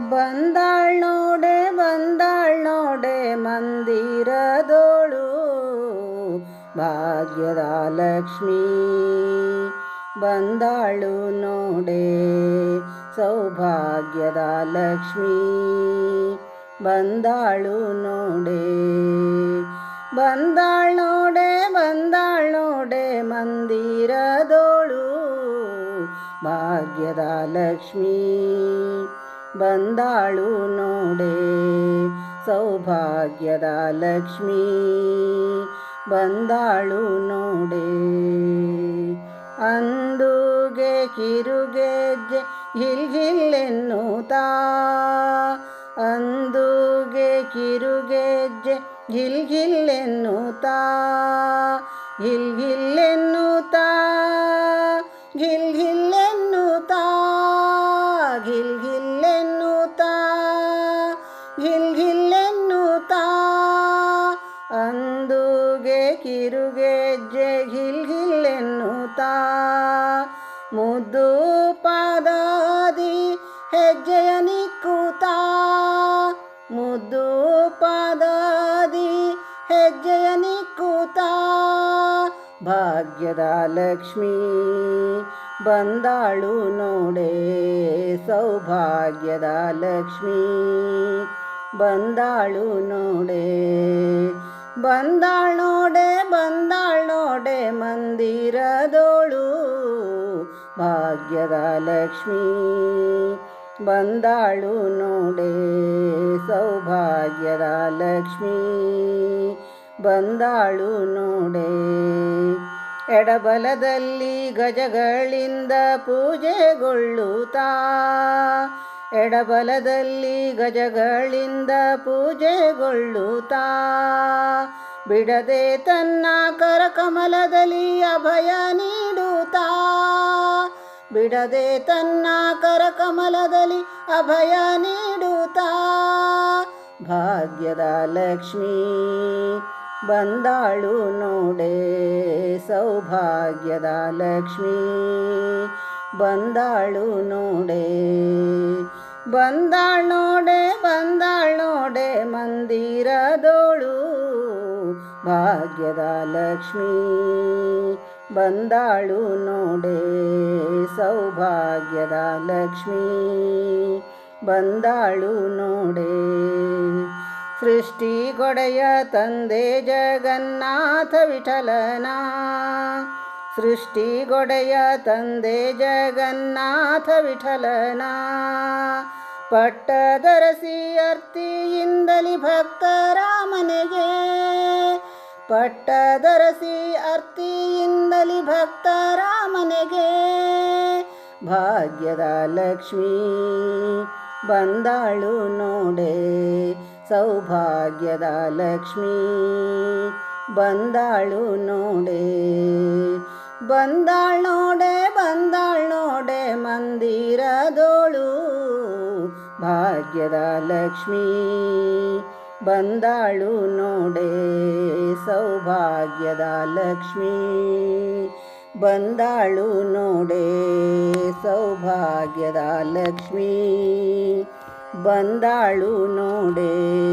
ಬಂದಾಳ್ ನೋಡೆ ಬಂದಾಳ್ ನೋಡೆ ಮಂದಿರದೋಳು. ಭಾಗ್ಯದ ಲಕ್ಷ್ಮೀ ಬಂದಾಳು ನೋಡೆ, ಸೌಭಾಗ್ಯದ ಲಕ್ಷ್ಮೀ ಬಂದಾಳು ನೋಡೆ. ಬಂದಾಳ್ ನೋಡೆ ಬಂದಾಳ್ ನೋಡೆ ಮಂದಿರದೋಳು. ಭಾಗ್ಯದ ಲಕ್ಷ್ಮೀ ಬಂದಾಳು ನೋಡೆ. ಸೌಭಾಗ್ಯದ ಲಕ್ಷ್ಮೀ, ಬಂದಾಳು ನೋಡೆ. ಅಂದುಗೆ ಕಿರುಗೆಜ್ಜೆ, ಹಿಲ್ ಹಿಲ್ಲೆನ್ನುತ್ತಾ ಅಂದುಗೆ ಕಿರುಗೆಜ್ಜೆ ಗಿಲ್ಗಿಲ್ಲೆನ್ನುತ್ತಾ ಗಿಲ್ಗಿಲ್ಲೆನ್ನುತ್ತಾ ಗಿಲ್ ಕಿರುಗೆಜ್ಜೆ ಗಿಲ್ ಗಿಲ್ಲೆನ್ನುತ್ತಾ ಮುದ್ದು ಪಾದಾದಿ ಹೆಜ್ಜೆಯ ನಿಕ್ಕುತ್ತಾ? ಮುದ್ದು ಪಾದಾದಿ ಹೆಜ್ಜೆಯ ನಿಕ್ಕುತ್ತಾ? ಭಾಗ್ಯದ ಲಕ್ಷ್ಮೀ, ಬಂದಾಳು ನೋಡೆ? ಸೌಭಾಗ್ಯದ ಲಕ್ಷ್ಮೀ, ಬಂದಾಳು ನೋಡೆ? ಬಂದಾಳ್ ನೋಡೆ ಬಂದಾಳ್ ನೋಡೆ ಮಂದಿರದೋಳು. ಭಾಗ್ಯದ ಲಕ್ಷ್ಮೀ ಬಂದಾಳು ನೋಡೆ, ಸೌಭಾಗ್ಯದ ಲಕ್ಷ್ಮೀ ಬಂದಾಳು ನೋಡೆ. ಎಡಬಲದಲ್ಲಿ ಗಜಗಳಿಂದ ಪೂಜೆಗೊಳ್ಳುತ್ತಾ ಎಡಬಲದಲ್ಲಿ ಗಜಗಳಿಂದ ಪೂಜೆಗೊಳ್ಳುತ್ತಾ? ಬಿಡದೆ ತನ್ನ ಕರಕಮಲದಲ್ಲಿ ಅಭಯ ನೀಡುತ್ತಾ? ಬಿಡದೆ ತನ್ನ ಕರಕಮಲದಲ್ಲಿ ಅಭಯ ನೀಡುತ್ತಾ? ಭಾಗ್ಯದ ಲಕ್ಷ್ಮೀ, ಬಂದಾಳು ನೋಡೆ, ಸೌಭಾಗ್ಯದ ಲಕ್ಷ್ಮೀ, ಬಂದಾಳು ನೋಡೆ. ಬಂದಾಳ್ ನೋಡೆ ಬಂದಾಳ್ ನೋಡೆ, ಮಂದಿರದೋಳು, ಭಾಗ್ಯದ ಲಕ್ಷ್ಮೀ. ಬಂದಾಳು ನೋಡೆ, ಸೌಭಾಗ್ಯದ ಲಕ್ಷ್ಮೀ. ಬಂದಾಳು ನೋಡೆ ಸೃಷ್ಟಿಗೊಡೆಯ ತಂದೆ ಜಗನ್ನಾಥ ವಿಠಲನ. ಸೃಷ್ಟಿಗೊಡೆಯ ತಂದೆ ಜಗನ್ನಾಥ ವಿಠಲನ. ಪಟ್ಟದರಸಿ ಅರ್ತಿಯಿಂದಲಿ ಭಕ್ತರ ಮನೆಗೆ. ಪಟ್ಟದರಸಿ ಅರ್ತಿಯಿಂದಲಿ ಭಕ್ತರ ಮನೆಗೆ. ಭಾಗ್ಯದ ಲಕ್ಷ್ಮೀ, ಬಂದಾಳು ನೋಡೆ. ಸೌಭಾಗ್ಯದ ಲಕ್ಷ್ಮೀ, ಬಂದಾಳು ನೋಡೆ. ಬಂದಾಳ್ ನೋಡೆ ಬಂದಾಳ್ ನೋಡೆ ಮಂದಿರದೋಳು. ಭಾಗ್ಯದ ಲಕ್ಷ್ಮೀ ಬಂದಾಳು ನೋಡೆ, ಸೌಭಾಗ್ಯದ ಲಕ್ಷ್ಮೀ ಬಂದಾಳು ನೋಡೆ, ಸೌಭಾಗ್ಯದ ಲಕ್ಷ್ಮೀ ಬಂದಾಳು ನೋಡೆ.